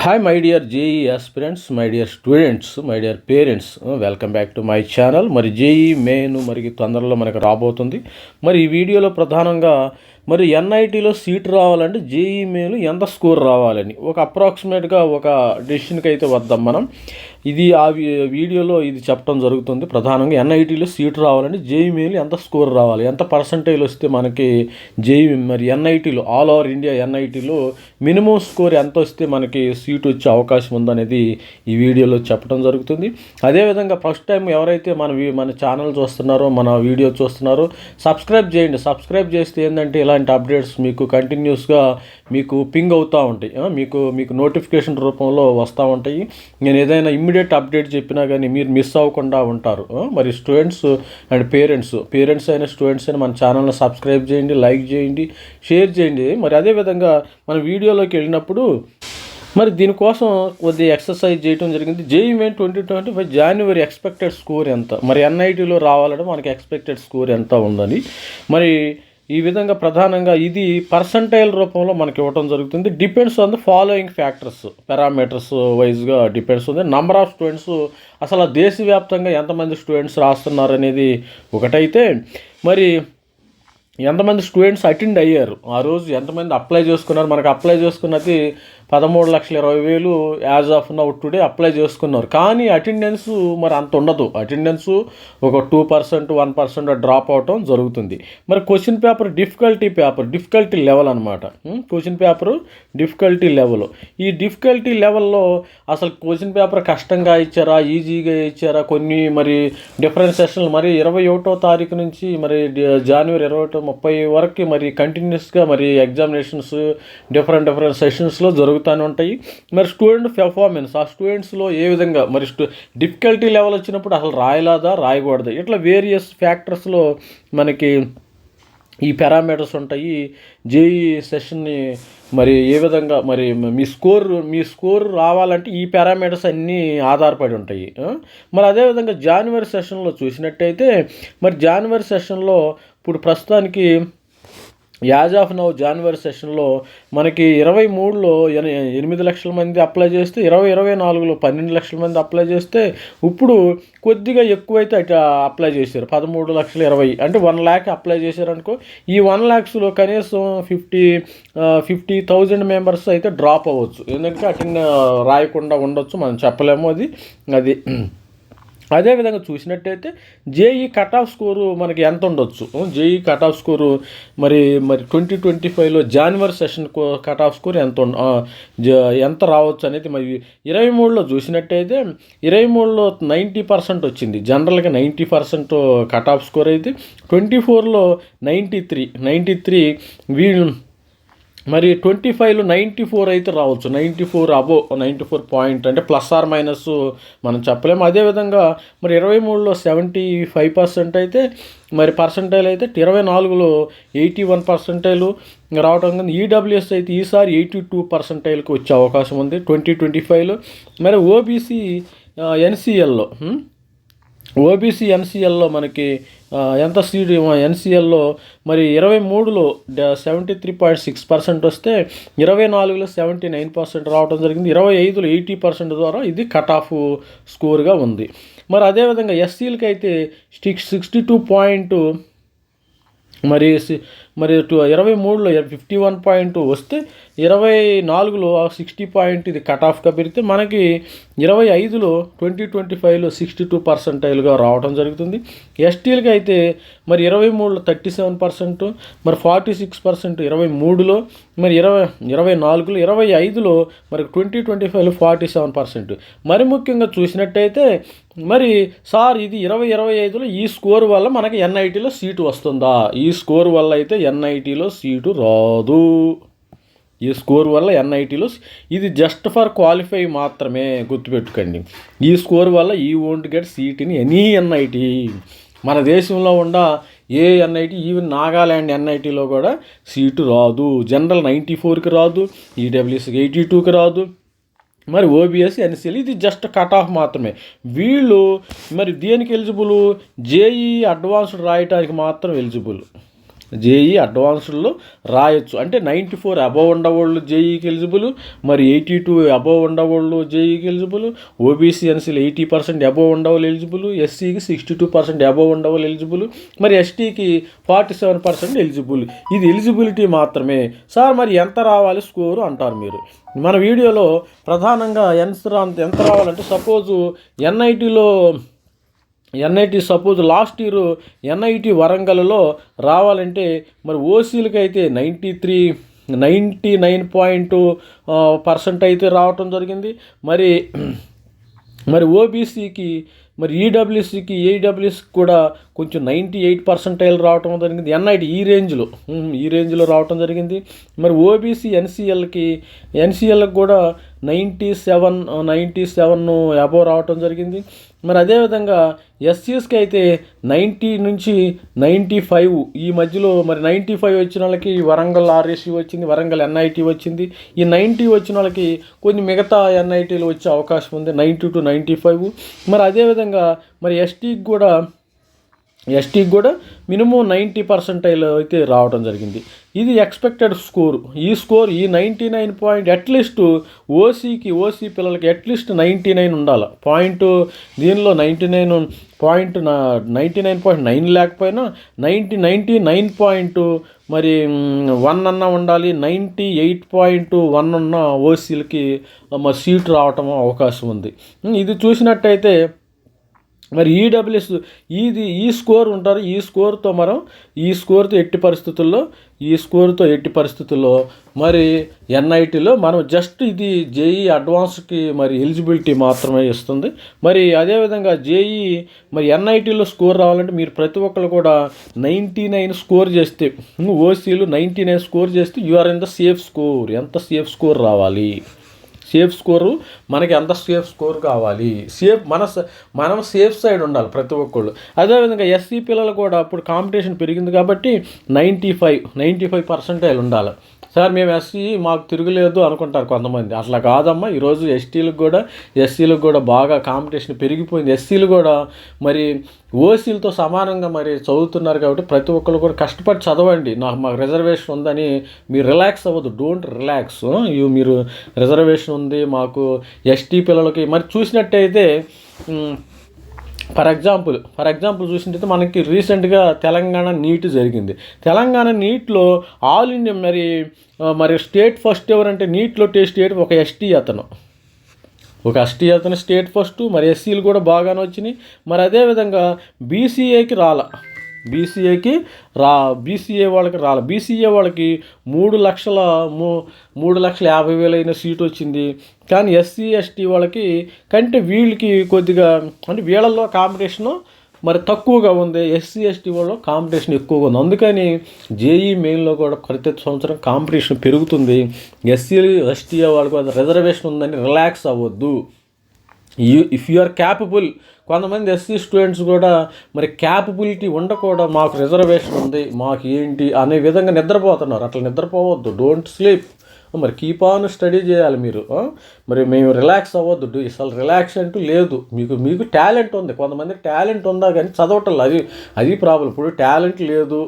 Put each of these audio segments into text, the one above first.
Hi my dear JEE aspirants my dear students my dear parents welcome back to my channel మరి JEE main మరి తొందరలో మనకు రాబోతుంది. మరి ఈ వీడియోలో ప్రధానంగా మరి ఎన్ఐటీలో సీట్ రావాలంటే జేఈ మెయిన్ ఎంత స్కోర్ రావాలని? ఒక అప్రాక్సిమేట్గా ఒక డెసిషన్కి అయితే వద్దాం మనం. ఇది ఆ వీ- వీడియోలో ఇది చెప్పడం జరుగుతుంది. ప్రధానంగా ఎన్ఐటీలో సీటు రావాలంటే జేఈ మెయిన్ ఎంత స్కోర్ రావాలి? ఎంత పర్సంటేజ్ వస్తే మనకి జేఈ మరి ఎన్ఐటీలో ఆల్ ఓవర్ ఇండియా ఎన్ఐటీలో మినిమం స్కోర్ ఎంత వస్తే మనకి సీటు వచ్చే అవకాశం ఉందనేది ఈ వీడియోలో చెప్పడం జరుగుతుంది. అదేవిధంగా ఫస్ట్ టైం ఎవరైతే మన మన ఛానల్ చూస్తున్నారో మన వీడియో చూస్తున్నారో సబ్స్క్రైబ్ చేయండి. సబ్స్క్రైబ్ చేస్తే ఏంటంటే ఇలాంటి అప్డేట్స్ మీకు కంటిన్యూస్గా మీకు పింగ్ అవుతూ ఉంటాయి. మీకు మీకు నోటిఫికేషన్ రూపంలో వస్తూ ఉంటాయి. నేను ఏదైనా ఇమీడియట్ అప్డేట్ చెప్పినా కానీ మీరు మిస్ అవ్వకుండా ఉంటారు. మరి స్టూడెంట్స్ అండ్ పేరెంట్స్ పేరెంట్స్ అయినా స్టూడెంట్స్ అయినా మన ఛానల్ని సబ్స్క్రైబ్ చేయండి లైక్ చేయండి షేర్ చేయండి. మరి అదేవిధంగా మన వీడియోలోకి వెళ్ళినప్పుడు మరి దీనికోసం కొద్ది ఎక్సర్సైజ్ చేయడం జరిగింది. JEE main twenty twenty five జనవరి ఎక్స్పెక్టెడ్ స్కోర్ ఎంత? మరి ఎన్ఐటీలో రావాలంటే మనకి ఎక్స్పెక్టెడ్ స్కోర్ ఎంత ఉందని. మరి ఈ విధంగా ప్రధానంగా ఇది పర్సంటైల్ రూపంలో మనకి ఇవ్వడం జరుగుతుంది. Depends on the following factors parameters వైజ్గా డిపెండ్స్ ఉంది. నంబర్ ఆఫ్ స్టూడెంట్స్ అసలు దేశవ్యాప్తంగా ఎంతమంది స్టూడెంట్స్ రాస్తున్నారు అనేది ఒకటైతే మరి ఎంతమంది స్టూడెంట్స్ అటెండ్ అయ్యారు? ఆ రోజు ఎంతమంది అప్లై చేసుకున్నారు? మనకు అప్లై చేసుకున్నది పదమూడు లక్షల ఇరవై వేలు as of now today apply చేసుకున్నారు. కానీ అటెండెన్స్ మరి అంత ఉండదు. అటెండెన్స్ ఒక two percent one percent drop అవటం జరుగుతుంది. మరి question paper difficulty paper difficulty level అనమాట క్వశ్చన్ పేపర్ డిఫికల్టీ లెవెల్. ఈ డిఫికల్టీ లెవెల్లో అసలు క్వశ్చన్ పేపర్ కష్టంగా ఇచ్చారా ఈజీగా ఇచ్చారా? కొన్ని మరి డిఫరెంట్ సెషన్లు మరి ఇరవై ఒకటో తారీఖు నుంచి మరి జనవరి ఇరవై ఒకటో ముప్పై వరకు మరి కంటిన్యూస్గా మరి ఎగ్జామినేషన్స్ డిఫరెంట్ డిఫరెంట్ సెషన్స్లో జరుగుతూనే ఉంటాయి. మరి స్టూడెంట్ పెర్ఫార్మెన్స్ ఆ స్టూడెంట్స్లో ఏ విధంగా మరి స్టూ డిఫికల్టీ లెవెల్ వచ్చినప్పుడు అసలు రాయలాదా రాయకూడదా? ఇట్లా వేరియస్ ఫ్యాక్టర్స్లో మనకి ఈ పారామీటర్స్ ఉంటాయి. జేఈ సెషన్ని మరి ఏ విధంగా మరి మీ స్కోర్ మీ స్కోర్ రావాలంటే ఈ పారామీటర్స్ అన్నీ ఆధారపడి ఉంటాయి. మరి అదేవిధంగా జనవరి సెషన్లో చూసినట్టయితే మరి జనవరి సెషన్లో ఇప్పుడు ప్రస్తుతానికి యాజ్ ఆఫ్ నౌ జనవరి సెషన్లో మనకి ఇరవై మూడులో ఎన- ఎనిమిది లక్షల మంది అప్లై చేస్తే ఇరవై ఇరవై నాలుగులో పన్నెండు లక్షల మంది అప్లై చేస్తే ఇప్పుడు కొద్దిగా ఎక్కువైతే అటు అప్లై చేశారు. పదమూడు లక్షల ఇరవై అంటే వన్ ల్యాక్ అప్లై చేశారనుకో ఈ వన్ ల్యాక్స్లో కనీసం ఫిఫ్టీ ఫిఫ్టీ థౌజండ్ మెంబర్స్ అయితే డ్రాప్ అవ్వచ్చు. ఎందుకంటే అటెండ్ రాయకుండా ఉండొచ్చు మనం చెప్పలేము అది. అది అదేవిధంగా చూసినట్టయితే జేఈ కట్ ఆఫ్ స్కోరు మనకి ఎంత ఉండొచ్చు? జేఈ కట్ ఆఫ్ స్కోరు మరి మరి ట్వంటీ ట్వంటీ ఫైవ్లో జనవరి సెషన్ కట్ ఆఫ్ స్కోర్ ఎంత ఉండ- ఎంత రావచ్చు అనేది మరి ఇరవై మూడులో చూసినట్టయితే ఇరవై మూడులో నైంటీ పర్సెంట్ వచ్చింది. జనరల్గా ninety percent cut off score అయితే ట్వంటీ ఫోర్లో నైంటీ త్రీ నైంటీ త్రీ వీళ్ళు మరి ట్వంటీ ఫైవ్లో నైంటీ ఫోర్ అయితే రావచ్చు. Ninety four above ninety four point అంటే ప్లస్ ఆర్ మైనస్ మనం చెప్పలేము అదేవిధంగా మరి ఇరవై మూడులో సెవెంటీ ఫైవ్ పర్సెంట్ అయితే మరి పర్సంటైల్ అయితే ఇరవై నాలుగులో ఎయిటీ వన్ పర్సంటైల్ రావడం కానీ ఈడబ్ల్యూఎస్ అయితే ఈసారి ఎయిటీ టూ పర్సంటైల్కి వచ్చే అవకాశం ఉంది ట్వంటీ ట్వంటీ ఫైవ్లో మరి ఓబీసీ ఎన్సీఎల్లో ఓబీసీ ఎన్సీఎల్లో మనకి ఎంత సీట్ ఎన్సీఎల్లో మరి ఇరవై మూడులో seventy three point six percent వస్తే ఇరవై నాలుగులో సెవెంటీ నైన్ పర్సెంట్ రావడం జరిగింది. ఇరవై ఐదులో ఎయిటీ పర్సెంట్ ద్వారా ఇది కట్ ఆఫ్ స్కోర్గా ఉంది. మరి అదేవిధంగా ఎస్సీలకి అయితే సిక్స్టీ టూ పాయింట్ మరి సి- మరి టు ఇరవై మూడులో ఫిఫ్టీ వన్ పాయింట్ వస్తే ఇరవై నాలుగులో సిక్స్టీ పాయింట్ ఇది కట్ ఆఫ్గా పెరిగితే మనకి ఇరవై ఐదులో ట్వంటీ ట్వంటీ ఫైవ్లో సిక్స్టీ టూ పర్సెంటైల్గా రావడం జరుగుతుంది. ఎస్టీలకి అయితే మరి ఇరవై మూడులో థర్టీ సెవెన్ పర్సెంట్ మరి ఫార్టీ సిక్స్ పర్సెంట్ ఇరవై మూడులో మరి ఇరవై ఇరవై నాలుగులో ఇరవై ఐదులో మరి ట్వంటీ ట్వంటీ ఫైవ్లో ఫార్టీ సెవెన్ పర్సెంట్. మరి ముఖ్యంగా చూసినట్టయితే మరి సార్ ఇది ఇరవై ఇరవై ఐదులో ఈ స్కోర్ వల్ల మనకి ఎన్ఐటీలో సీటు వస్తుందా? ఈ స్కోర్ వల్ల అయితే ఎన్ఐటీలో సీటు రాదు. ఈ స్కోర్ వల్ల ఎన్ఐటీలో ఇది జస్ట్ ఫర్ క్వాలిఫై మాత్రమే గుర్తుపెట్టుకోండి. ఈ స్కోర్ వల్ల ఈ won't get seat in any NIT మన దేశంలో ఉన్న ఏ ఎన్ఐటి ఈవెన్ నాగాల్యాండ్ ఎన్ఐటీలో కూడా సీటు రాదు. జనరల్ నైంటీ ఫోర్కి రాదు ఈడబ్ల్యూఎస్కి ఎయిటీ టూకి రాదు. మరి ఓబీఎస్సీ ఎన్సీఎల్ ఇది జస్ట్ కట్ ఆఫ్ మాత్రమే. వీళ్ళు మరి దేనికి ఎలిజిబుల్? జేఈ అడ్వాన్స్డ్ రాయటానికి మాత్రం ఎలిజిబుల్. జేఈ అడ్వాన్స్డ్లో రాయొచ్చు. అంటే నైంటీ ఫోర్ అబవ్ ఉండవాళ్ళు జేఈకి ఎలిజిబుల్ మరి ఎయిటీ టూ అబవ్ ఉండవాళ్ళు జేఈకి ఎలిజిబుల్ ఓబీసీ ఎన్సీలు ఎయిటీ పర్సెంట్ అబవ్ ఉండవాళ్ళు ఎలిజిబుల్ ఎస్సీకి సిక్స్టీ టూ పర్సెంట్ అబవ్ ఉండవాళ్ళు ఎలిజిబుల్ మరి ఎస్టీకి ఫార్టీ సెవెన్ పర్సెంట్ ఎలిజిబుల్. ఇది ఎలిజిబిలిటీ మాత్రమే. సార్ మరి ఎంత రావాలి స్కోరు అంటారు మీరు? మన వీడియోలో ప్రధానంగా ఎంత ఎంత రావాలంటే suppose ఎన్ఐటీలో NIT suppose last year NIT వరంగల్లో రావాలంటే మరి ఓసీలకి అయితే ninety three ninety nine point percent అయితే రావటం జరిగింది. మరి మరి ఓబీసీకి మరి ఈడబ్ల్యూసీకి ఏడబ్ల్యూసీకి కూడా కొంచెం నైంటీ ఎయిట్ పర్సెంటైల్ రావటం జరిగింది. ఎన్ఐటి ఈ రేంజ్లో. ఈ రేంజ్లో రావటం జరిగింది. మరి ఓబీసీ ఎన్సీఎల్కి ఎన్సీఎల్కి కూడా ninety seven ninety seven above రావటం జరిగింది. మరి అదేవిధంగా ఎస్సీఎస్కి అయితే నైంటీ నుంచి నైంటీ ఫైవ్ ఈ మధ్యలో మరి నైంటీ ఫైవ్ వచ్చిన వాళ్ళకి వరంగల్ ఆర్ఎస్సి వచ్చింది వరంగల్ ఎన్ఐటీ వచ్చింది. ఈ నైంటీ వచ్చిన వాళ్ళకి కొన్ని మిగతా ఎన్ఐటీలు వచ్చే అవకాశం ఉంది నైంటీ టు నైంటీ ఫైవ్. మరి అదేవిధంగా మరి ఎస్టీకి కూడా ఎస్టీకి కూడా మినిమం నైంటీ పర్సెంటైల్ అయితే రావడం జరిగింది. ఇది ఎక్స్పెక్టెడ్ స్కోర్. ఈ స్కోర్ ఈ ninety nine point at least ఓసీకి OC పిల్లలకి అట్లీస్ట్ నైంటీ నైన్ ఉండాలి. పాయింట్ దీనిలో నైంటీ నైన్ పాయింట్ నా నైంటీ నైన్ పాయింట్ నైన్ లేకపోయినా నైంటీ నైంటీ నైన్ పాయింట్ మరి వన్ అన్న ఉండాలి. నైంటీ ఎయిట్ పాయింట్ వన్ ఉన్న ఓసీలకి మరి సీట్ రావటం అవకాశం ఉంది. ఇది చూసినట్టయితే మరి ఈడబ్ల్యూఎస్ ఇది ఈ స్కోర్ ఉంటారు ఈ స్కోర్తో మనం ఈ స్కోర్తో ఎట్టి పరిస్థితుల్లో ఈ స్కోర్తో ఎట్టి పరిస్థితుల్లో మరి ఎన్ఐటీలో మనం జస్ట్ ఇది జేఈ అడ్వాన్స్కి మరి ఎలిజిబిలిటీ మాత్రమే ఇస్తుంది. మరి అదేవిధంగా జేఈ మరి ఎన్ఐటీలో స్కోర్ రావాలంటే మీరు ప్రతి ఒక్కరు కూడా నైంటీ నైన్ స్కోర్ చేస్తే ఓసీలు నైంటీ నైన్ స్కోర్ చేస్తే you are in the safe score ఎంత సేఫ్ స్కోర్ రావాలి? సేఫ్ స్కోరు మనకి ఎంత సేఫ్ స్కోర్ కావాలి. సేఫ్ మన మనం సేఫ్ సైడ్ ఉండాలి ప్రతి ఒక్కళ్ళు. అదేవిధంగా ఎస్సీ పిల్లలు కూడా అప్పుడు కాంపిటీషన్ పెరిగింది కాబట్టి ninety five ninety five percentile ఉండాలి. సార్ మేము ఎస్సీ మాకు తిరగలేదు అనుకుంటారు కొంతమంది. అట్లా కాదమ్మా ఈరోజు ఎస్టీలకు కూడా ఎస్సీలకు కూడా బాగా కాంపిటీషన్ పెరిగిపోయింది. ఎస్సీలు కూడా మరి ఓసీలతో సమానంగా మరి చదువుతున్నారు కాబట్టి ప్రతి ఒక్కరు కూడా కష్టపడి చదవండి. నాకు మాకు రిజర్వేషన్ ఉందని మీరు రిలాక్స్ అవ్వద్దు. Don't relax. మీరు రిజర్వేషన్ ఉంది మాకు ఎస్టీ పిల్లలకి. మరి చూసినట్టయితే ఫర్ ఎగ్జాంపుల్ ఫర్ ఎగ్జాంపుల్ చూసినట్టయితే మనకి రీసెంట్గా తెలంగాణ నీట్ జరిగింది. తెలంగాణ నీట్లో ఆల్ ఇండియా మరి మరి స్టేట్ ఫస్ట్ ఎవరంటే నీట్లో టేస్ట్ స్టేట్ ఒక ఎస్టీ అతను. ఒక ఎస్టీ అతను స్టేట్ ఫస్ట్ మరి ఎస్సీలు కూడా బాగానే వచ్చినాయి. మరి అదేవిధంగా బీసీఏకి రాలా. బీసీఏకి రా బీసీఏ వాళ్ళకి రాలే బీసీఏ వాళ్ళకి మూడు లక్షల మూ మూడు లక్షల యాభై వేలైన సీట్ వచ్చింది. కానీ ఎస్సీ ఎస్టీ వాళ్ళకి కంటే వీళ్ళకి కొద్దిగా అంటే వీళ్ళల్లో కాంపిటీషను మరి తక్కువగా ఉంది. ఎస్సీ ఎస్టీ వాళ్ళు కాంపిటీషన్ ఎక్కువగా ఉంది. అందుకని జేఈ మెయిన్లో కూడా ప్రతి సంవత్సరం కాంపిటీషన్ పెరుగుతుంది. ఎస్సీ ఎస్టీ వాళ్ళకు రిజర్వేషన్ ఉందని రిలాక్స్ అవ్వద్దు. You if you are capable కొంతమంది ఎస్సీ స్టూడెంట్స్ కూడా మరి క్యాపబిలిటీ ఉండకూడదు మాకు రిజర్వేషన్ ఉంది మాకు ఏంటి అనే విధంగా నిద్రపోతున్నారు. అట్లా నిద్రపోవద్దు డోంట్ స్లీప్ మరి కీప్ ఆన్ స్టడీ చేయాలి మీరు మరి మేము రిలాక్స్ అవ్వద్దు అసలు రిలాక్స్ అంటూ లేదు. మీకు మీకు టాలెంట్ ఉంది కొంతమంది టాలెంట్ ఉందా కానీ చదవటం అది అది ప్రాబ్లం ఇప్పుడు టాలెంట్ లేదు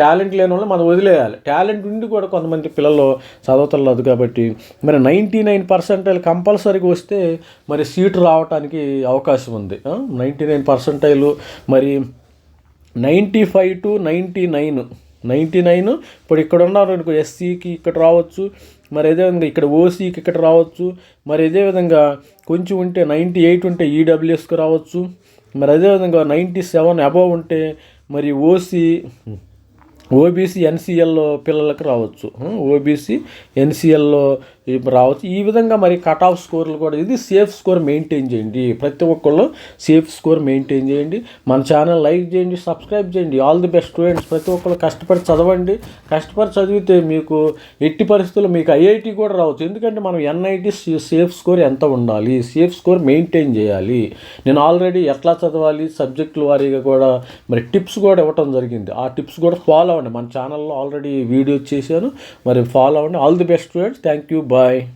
టాలెంట్ లేని వాళ్ళు మనం వదిలేయాలి. టాలెంట్ ఉండి కూడా కొంతమంది పిల్లలు చదవతలేదు కాబట్టి మరి నైంటీ నైన్ పర్సెంటైల్ కంపల్సరీగా వస్తే మరి సీటు రావడానికి అవకాశం ఉంది. నైంటీ నైన్ పర్సెంటైల్ మరి ninety five to ninety nine ninety nine ఇప్పుడు ఇక్కడ ఉన్నారు ఎస్సీకి ఇక్కడ రావచ్చు మరి అదే విధంగా ఇక్కడ ఓసీకి ఇక్కడ రావచ్చు మరి అదేవిధంగా కొంచెం ఉంటే నైంటీ ఎయిట్ ఉంటే ఈడబ్ల్యూఎస్కి రావచ్చు మరి అదేవిధంగా నైంటీ సెవెన్ అబవ్ ఉంటే మరి ఓసీ ఓబీసీ ఎన్సీఎల్లో పిల్లలకు రావచ్చు. ఓబీసీ ఎన్సీఎల్లో రావచ్చు ఈ విధంగా మరి కట్ ఆఫ్ స్కోర్లు కూడా ఇది సేఫ్ స్కోర్ మెయింటైన్ చేయండి. ప్రతి ఒక్కళ్ళు సేఫ్ స్కోర్ మెయింటైన్ చేయండి. మన ఛానల్ లైక్ చేయండి సబ్స్క్రైబ్ చేయండి. ఆల్ ది బెస్ట్ స్టూడెంట్స్ ప్రతి ఒక్కళ్ళు కష్టపడి చదవండి. కష్టపడి చదివితే మీకు ఎట్టి పరిస్థితుల్లో మీకు ఐఐటి కూడా రావచ్చు. ఎందుకంటే మనం ఎన్ఐటి సేఫ్ స్కోర్ ఎంత ఉండాలి? సేఫ్ స్కోర్ మెయింటైన్ చేయాలి. నేను ఆల్రెడీ ఎట్లా చదవాలి? సబ్జెక్టుల వారీగా కూడా మరి టిప్స్ కూడా ఇవ్వటం జరిగింది. ఆ టిప్స్ కూడా ఫాలో అవ్వండి. మన ఛానల్లో ఆల్రెడీ వీడియో చేశాను. మరి ఫాలో అవ్వండి. All the best students thank you Bye.